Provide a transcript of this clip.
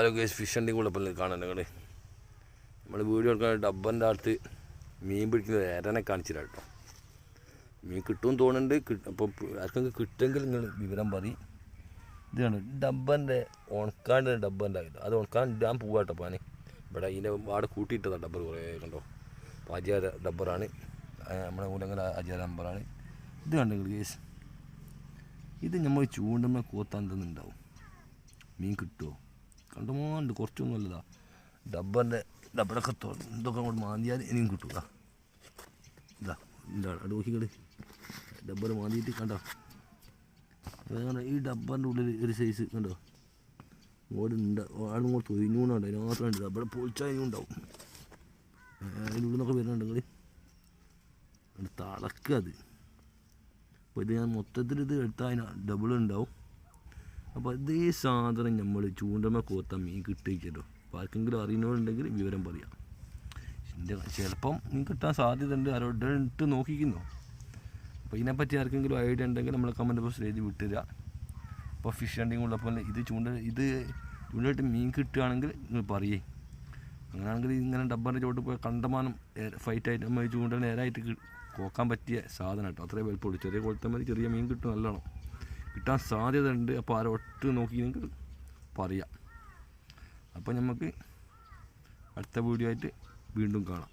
അതൊക്കെ ഫിഷ് ഉണ്ടെങ്കിൽ കുഴപ്പമില്ല കാണാൻ നിങ്ങൾ നമ്മൾ വീഡിയോ എടുക്കുന്ന ഡബ്ബന്റെ അടുത്ത് മീൻ പിടിക്കുന്നത് ഏരനെ കാണിച്ചില്ല കേട്ടോ മീൻ കിട്ടുമെന്ന് തോന്നുന്നുണ്ട്. അപ്പോൾ ആർക്കെങ്കിലും കിട്ടുമെങ്കിൽ നിങ്ങൾ വിവരം പറയും. ഇതാണ് ഡബ്ബന്റെ ഉണക്കാണ്ട് ഡബ്ബന്റെ ആയത് അത് ഉണക്കാൻ ഇടാൻ പോവാട്ടോ പാന് ഇവിടെ ഇതിന്റെ വാട് കൂട്ടിയിട്ടതാണ് ഡബ്ബർ കുറേ കണ്ടോ? അപ്പോൾ അജയ ഡബ്ബറാണ്. നമ്മുടെ മൂലങ്ങല അജയ ഡബ്ബറാണ് ഇത് കണ്ടു കേസ് ഇത് നമ്മൾ ചൂണ്ടുമ്പോൾ കൂത്താൻ തന്നുണ്ടാവും മീൻ കിട്ടുമോ കണ്ടുമോണ്ട് കുറച്ചൊന്നും അല്ലതാ ഡബ്ബറിന്റെ ഡബ്ബറൊക്കെ തൊ ഇതൊക്കെ അങ്ങോട്ട് മാന്തിയാൽ ഇനിയും കിട്ടൂല ഇതാ എന്താണ് അത് നോക്കിക്കൾ. ഡബ്ബർ മാന്തിയിട്ട് കണ്ടോ? വേറെ ഈ ഡബ്ബറിന്റെ ഉള്ളിൽ ഒരു സൈസ് കണ്ടോ? ഇങ്ങോട്ട് ഉണ്ട് ആളും കൂടെ തൊഴിഞ്ഞൂണ്ടുണ്ട് അതിനകത്തുണ്ട് ഡബ്ബർ പൊളിച്ചാലും ഉണ്ടാവും. അതിന്റെ ഉള്ളിൽ നിന്നൊക്കെ വരുന്നുണ്ടെങ്കിൽ തളക്കുക അത്. അപ്പോൾ ഇത് ഞാൻ മൊത്തത്തിൽ ഇത് എടുത്താൽ അതിന് ഡബിൾ ഉണ്ടാവും. അപ്പോൾ അതേ സാധനം നമ്മൾ ചൂണ്ടമ്മ കോത്ത മീൻ കിട്ടിയിട്ടോ അപ്പോൾ ആർക്കെങ്കിലും അറിയുന്നവരുണ്ടെങ്കിൽ വിവരം പറയാം. എന്റെ ചിലപ്പം മീൻ കിട്ടാൻ സാധ്യത ഉണ്ട് ആരോട് ഇട്ട് നോക്കിക്കുന്നു. അപ്പോൾ ഇതിനെപ്പറ്റി ആർക്കെങ്കിലും ഐഡിയ ഉണ്ടെങ്കിൽ നമ്മൾ കമന്റ് ബോക്സിൽ എഴുതി വിട്ടുതരിക അപ്പോൾ ഫിഷ് ഹണ്ടിങ് ഉള്ളപ്പോൾ ഇത് ചൂണ്ട ഇത് ചൂണ്ടയിട്ട് മീൻ കിട്ടുകയാണെങ്കിൽ നിങ്ങൾ പറയേ. അങ്ങനെയാണെങ്കിൽ ഇങ്ങനെ ഡബ്ബറിന്റെ ചോട്ട് പോയി കണ്ടമാനം ഫൈറ്റായിട്ട് നമ്മൾ ചൂണ്ട നേരായിട്ട് കോക്കാൻ പറ്റിയ സാധനം കേട്ടോ. അത്രയും വലുപ്പമുള്ളൂ. ചെറിയ കൊളുത്തമതി ചെറിയ മീൻ കിട്ടും നല്ലോണം. കിട്ടാൻ സാധ്യത ഉണ്ട് അപ്പോൾ നോക്കി നിങ്ങൾക്ക് പറയാം. അപ്പോൾ നമുക്ക് അടുത്ത വീഡിയോ ആയിട്ട് വീണ്ടും കാണാം.